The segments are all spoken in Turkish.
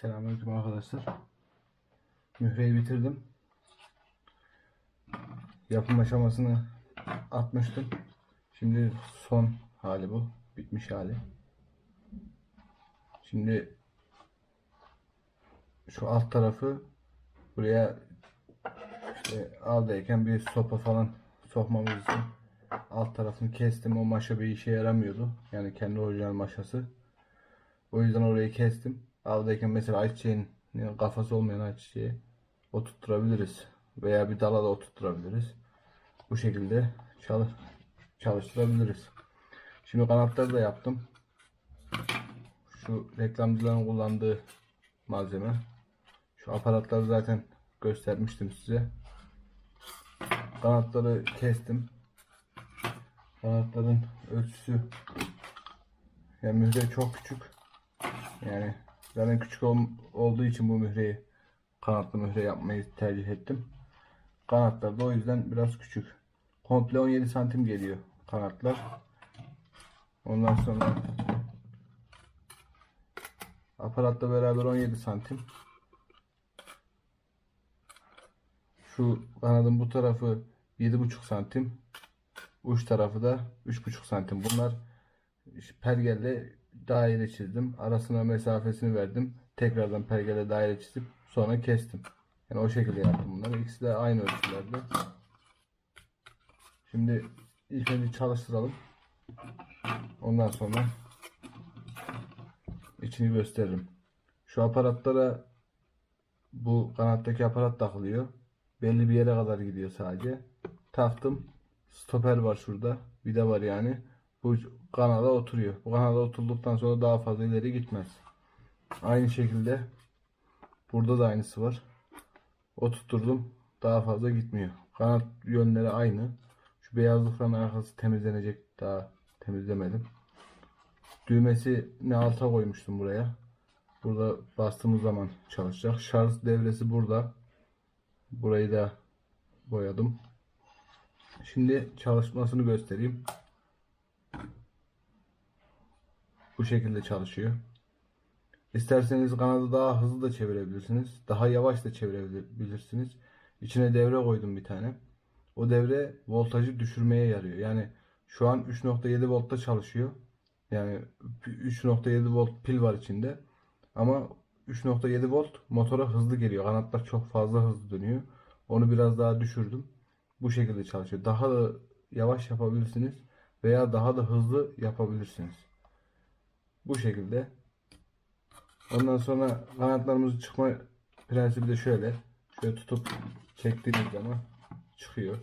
Selamünaleyküm arkadaşlar. Mühreyi bitirdim. Yapım aşamasını atmıştım. Şimdi son hali bu. Bitmiş hali. Şimdi şu alt tarafı buraya işte aldayken bir sopa falan sokmamız için alt tarafını kestim. O maşa bir işe yaramıyordu. Yani kendi orijinal maşası. O yüzden orayı kestim. Avdayken mesela ayçiçeğin kafası olmayan ayçiçeği oturtturabiliriz. Veya bir dala da oturtturabiliriz. Bu şekilde çalış çalıştırabiliriz. Şimdi kanatları da yaptım. Şu reklamcıların kullandığı malzeme. Şu aparatları zaten göstermiştim size. Kanatları kestim. Kanatların ölçüsü yani mühre çok küçük. Yani zaten küçük ol- olduğu için bu mühreyi kanatlı mühre yapmayı tercih ettim. Kanatlar da o yüzden biraz küçük. Komple 17 santim geliyor kanatlar. Ondan sonra aparatla beraber 17 santim. Şu kanadın bu tarafı 7,5 santim. Uç tarafı da 3,5 santim. Bunlar pergelle daire çizdim. Arasına mesafesini verdim. Tekrardan pergelle daire çizip sonra kestim. Yani o şekilde yaptım bunları. İkisi de aynı ölçülerde. Şimdi ilk önce çalıştıralım. Ondan sonra içini gösteririm. Şu aparatlara bu kanattaki aparat takılıyor. Belli bir yere kadar gidiyor sadece. Taktım. Stoper var şurada. Vida var yani. Bu kanala oturuyor. Bu kanala oturduktan sonra daha fazla ileri gitmez. Aynı şekilde burada da aynısı var. Oturtturdum. Daha fazla gitmiyor. Kanat yönleri aynı. Şu beyazlıkların arkası temizlenecek. Daha temizlemedim. Düğmesi ne alta koymuştum buraya. Burada bastığımız zaman çalışacak. Şarj devresi burada. Burayı da boyadım. Şimdi çalışmasını göstereyim. Bu şekilde çalışıyor. İsterseniz kanadı daha hızlı da çevirebilirsiniz. Daha yavaş da çevirebilirsiniz. İçine devre koydum bir tane. O devre voltajı düşürmeye yarıyor. Yani şu an 3.7 voltta çalışıyor. Yani 3.7 volt pil var içinde. Ama 3.7 volt motora hızlı geliyor. Kanatlar çok fazla hızlı dönüyor. Onu biraz daha düşürdüm. Bu şekilde çalışıyor. Daha da yavaş yapabilirsiniz veya daha da hızlı yapabilirsiniz. Bu şekilde. Ondan sonra kanatlarımızın çıkma prensibi de şöyle. Şöyle tutup çektiğiniz zaman çıkıyor.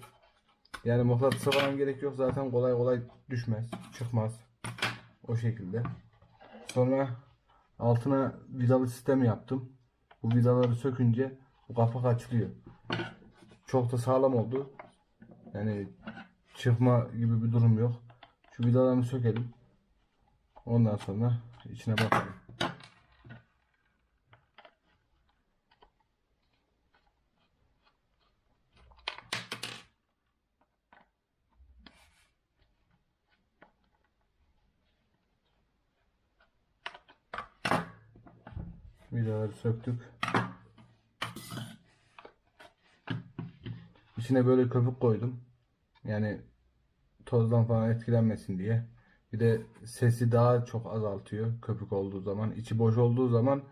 Yani mıknatısa falan gerek yok. Zaten kolay kolay düşmez. Çıkmaz. O şekilde. Sonra altına vidalı sistem yaptım. Bu vidaları sökünce bu kapak açılıyor. Çok da sağlam oldu. Yani çıkma gibi bir durum yok. Şu vidalarını sökelim. Ondan sonra içine bakalım. Vidaları söktük. İçine böyle köpük koydum. Yani tozdan falan etkilenmesin diye. Bir de sesi daha çok azaltıyor köpük olduğu zaman. İçi boş olduğu zaman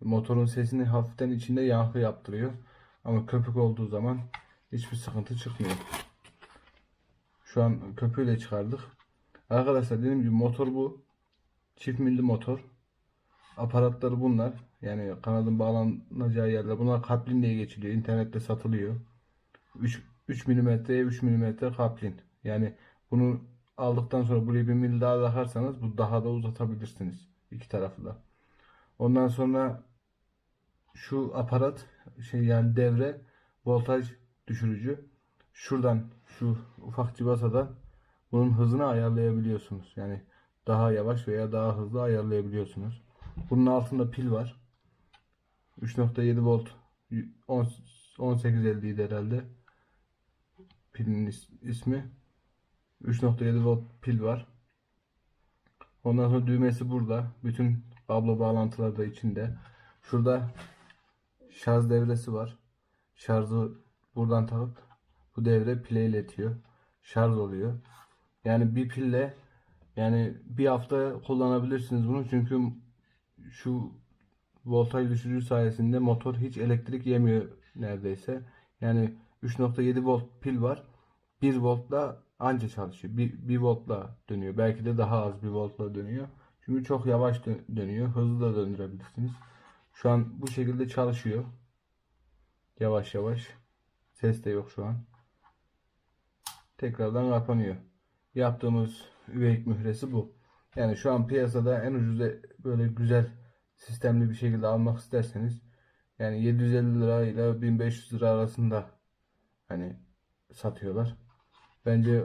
motorun sesini hafiften içinde yankı yaptırıyor. Ama köpük olduğu zaman hiçbir sıkıntı çıkmıyor. Şu an köpüğüyle çıkardık. Arkadaşlar dediğim gibi motor bu. Çift milli motor. Aparatları bunlar. Yani kanadın bağlanacağı yerler. Bunlar kaplin diye geçiliyor. İnternette satılıyor. 3, 3 milimetreye 3 milimetre kaplin. Yani bunu aldıktan sonra buraya bir mil daha takarsanız bu daha da uzatabilirsiniz. iki tarafı da. Ondan sonra şu aparat şey yani devre voltaj düşürücü. Şuradan şu ufak civatadan bunun hızını ayarlayabiliyorsunuz. Yani daha yavaş veya daha hızlı ayarlayabiliyorsunuz. Bunun altında pil var. 3.7 volt 1850 idi herhalde. Pilin is- ismi. 3.7 volt pil var. Ondan sonra düğmesi burada. Bütün kablo bağlantıları da içinde. Şurada şarj devresi var. Şarjı buradan takıp bu devre pile iletiyor. Şarj oluyor. Yani bir pille yani bir hafta kullanabilirsiniz bunu çünkü şu voltaj düşürücü sayesinde motor hiç elektrik yemiyor neredeyse. Yani 3.7 volt pil var. 1 voltla anca çalışıyor. 1, 1 voltla dönüyor. Belki de daha az 1 voltla dönüyor. Çünkü çok yavaş dö- dönüyor. Hızlı da döndürebilirsiniz. Şu an bu şekilde çalışıyor. Yavaş yavaş. Ses de yok şu an. Tekrardan kapanıyor. Yaptığımız üveyik mühresi bu. Yani şu an piyasada en ucuz böyle güzel sistemli bir şekilde almak isterseniz yani 750 lira ile 1500 lira arasında hani satıyorlar. Bence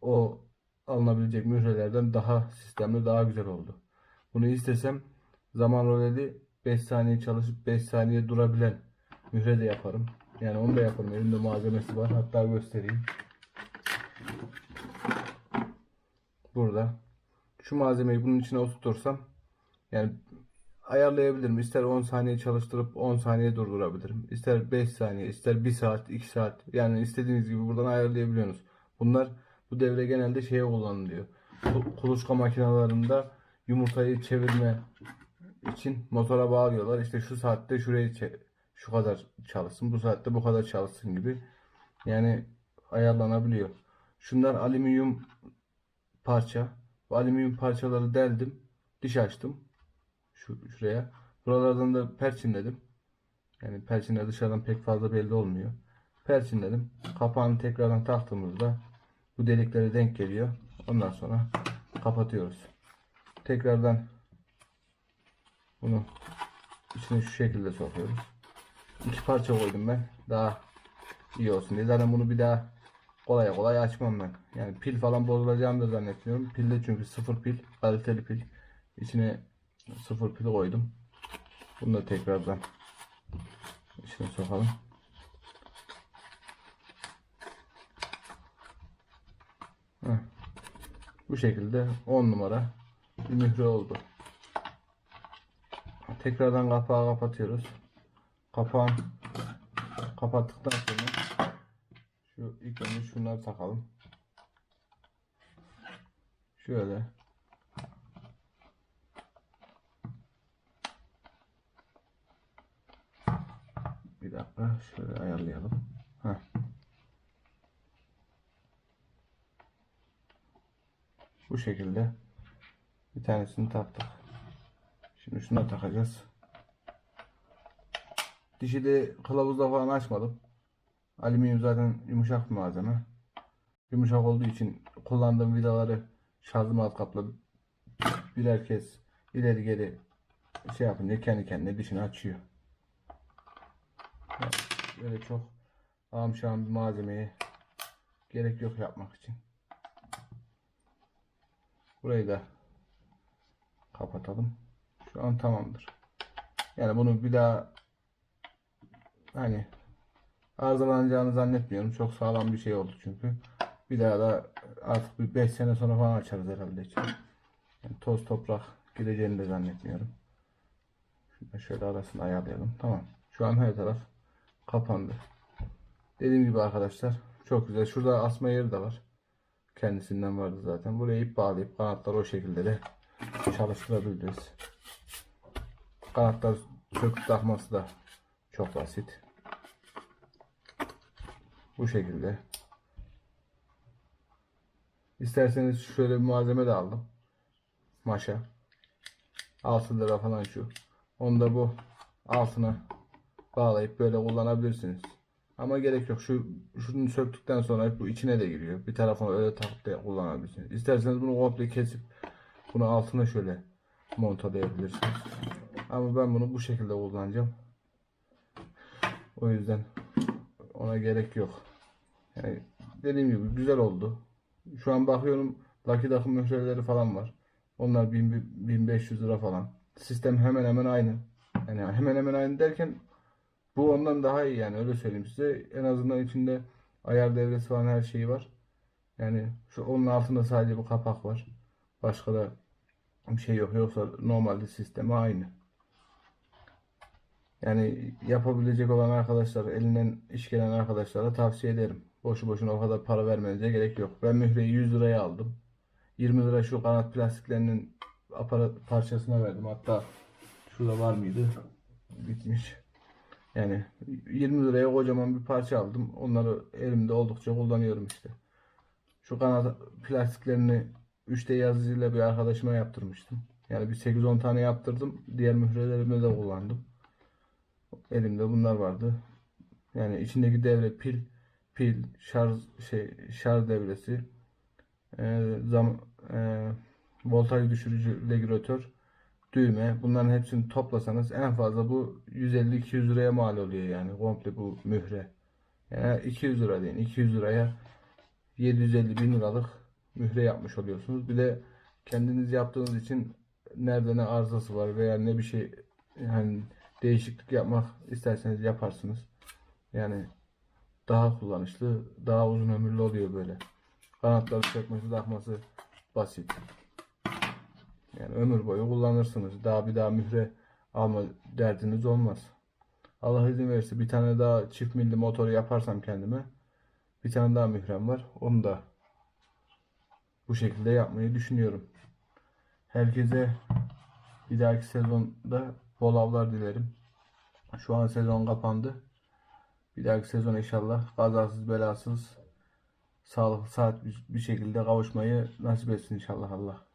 o alınabilecek mührelerden daha sistemli daha güzel oldu. Bunu istesem zaman roleli 5 saniye çalışıp 5 saniye durabilen mühre de yaparım. Yani onu da yaparım. Elimde malzemesi var. Hatta göstereyim. Burada. Şu malzemeyi bunun içine oturtursam yani ayarlayabilirim. İster 10 saniye çalıştırıp 10 saniye durdurabilirim. İster 5 saniye, ister 1 saat, 2 saat. Yani istediğiniz gibi buradan ayarlayabiliyorsunuz. Bunlar bu devre genelde şeye kullanılıyor. Ku- Kuluçka makinelerinde yumurtayı çevirme için motora bağlıyorlar. İşte şu saatte şuraya çe- şu kadar çalışsın, bu saatte bu kadar çalışsın gibi. Yani ayarlanabiliyor. Şunlar alüminyum parça. Bu alüminyum parçaları deldim. Diş açtım. Şu, şuraya. Buralardan da perçinledim. Yani perçinler dışarıdan pek fazla belli olmuyor. Perçinledim. Kapağını tekrardan taktığımızda bu deliklere denk geliyor. Ondan sonra kapatıyoruz. Tekrardan bunu içine şu şekilde sokuyoruz. İki parça koydum ben. Daha iyi olsun diye. Zaten bunu bir daha kolay kolay açmam ben. Yani pil falan bozulacağını da zannetmiyorum. Pilde çünkü sıfır pil, kaliteli pil. İçine sıfır pil koydum. Bunu da tekrardan içine sokalım. Heh. Bu şekilde 10 numara bir mühre oldu. Tekrardan kapağı kapatıyoruz. Kapağın kapattıktan sonra şu ilk önce şunları takalım. Şöyle. Bir dakika şöyle ayarlayalım. Heh. Şekilde bir tanesini taktık. Şimdi şuna takacağız. Dişi de kılavuzda falan açmadım. Alüminyum zaten yumuşak bir malzeme. Yumuşak olduğu için kullandığım vidaları şarjıma az kapladım. Birer kez ileri geri şey yapınca kendi kendine dişini açıyor. Böyle çok amşan bir malzemeye gerek yok yapmak için. Burayı da kapatalım. Şu an tamamdır. Yani bunu bir daha hani arızalanacağını zannetmiyorum. Çok sağlam bir şey oldu çünkü. Bir daha da artık bir 5 sene sonra falan açarız herhalde için. Yani toz toprak gireceğini de zannetmiyorum. Da şöyle arasını ayarlayalım. Tamam. Şu an her taraf kapandı. Dediğim gibi arkadaşlar çok güzel. Şurada asma yeri de var. Kendisinden vardı zaten. Buraya ip bağlayıp kanatları o şekilde de çalıştırabiliriz. Kanatlar söküp takması da çok basit. Bu şekilde. İsterseniz şöyle bir malzeme de aldım. Maşa. 6 lira falan şu. Onu da bu altına bağlayıp böyle kullanabilirsiniz. Ama gerek yok. Şu şunu söktükten sonra bu içine de giriyor. Bir tarafına öyle takıp da kullanabilirsiniz. İsterseniz bunu komple kesip bunu altına şöyle montaleyebilirsiniz. Ama ben bunu bu şekilde kullanacağım. O yüzden ona gerek yok. Yani dediğim gibi güzel oldu. Şu an bakıyorum Lucky Duck'ın mühreleri falan var. Onlar 1000 1500 lira falan. Sistem hemen hemen aynı. Yani hemen hemen aynı derken bu ondan daha iyi yani öyle söyleyeyim size. En azından içinde ayar devresi falan her şeyi var. Yani şu onun altında sadece bu kapak var. Başka da bir şey yok. Yoksa normalde sistemi aynı. Yani yapabilecek olan arkadaşlar, elinden iş gelen arkadaşlara tavsiye ederim. Boşu boşuna o kadar para vermenize gerek yok. Ben mühreyi 100 liraya aldım. 20 lira şu kanat plastiklerinin aparat parçasına verdim. Hatta şurada var mıydı? Bitmiş. Yani 20 liraya kocaman bir parça aldım. Onları elimde oldukça kullanıyorum işte. Şu kanat plastiklerini 3D yazıcıyla bir arkadaşıma yaptırmıştım. Yani bir 8-10 tane yaptırdım. Diğer mührelerimde de kullandım. Elimde bunlar vardı. Yani içindeki devre pil, pil, şarj şey şarj devresi, e, zam, e, voltaj düşürücü regülatör, düğme. Bunların hepsini toplasanız en fazla bu 150-200 liraya mal oluyor yani komple bu mühre. Yani 200 lira deyin. 200 liraya 750 bin liralık mühre yapmış oluyorsunuz. Bir de kendiniz yaptığınız için nerede ne arızası var veya ne bir şey yani değişiklik yapmak isterseniz yaparsınız. Yani daha kullanışlı, daha uzun ömürlü oluyor böyle. Kanatları sökmesi, takması basit. Yani ömür boyu kullanırsınız. Daha bir daha mühre alma derdiniz olmaz. Allah izin verirse bir tane daha çift milli motoru yaparsam kendime bir tane daha mührem var. Onu da bu şekilde yapmayı düşünüyorum. Herkese bir dahaki sezonda bol avlar dilerim. Şu an sezon kapandı. Bir dahaki sezon inşallah kazasız belasız sağlıklı saat bir şekilde kavuşmayı nasip etsin inşallah Allah.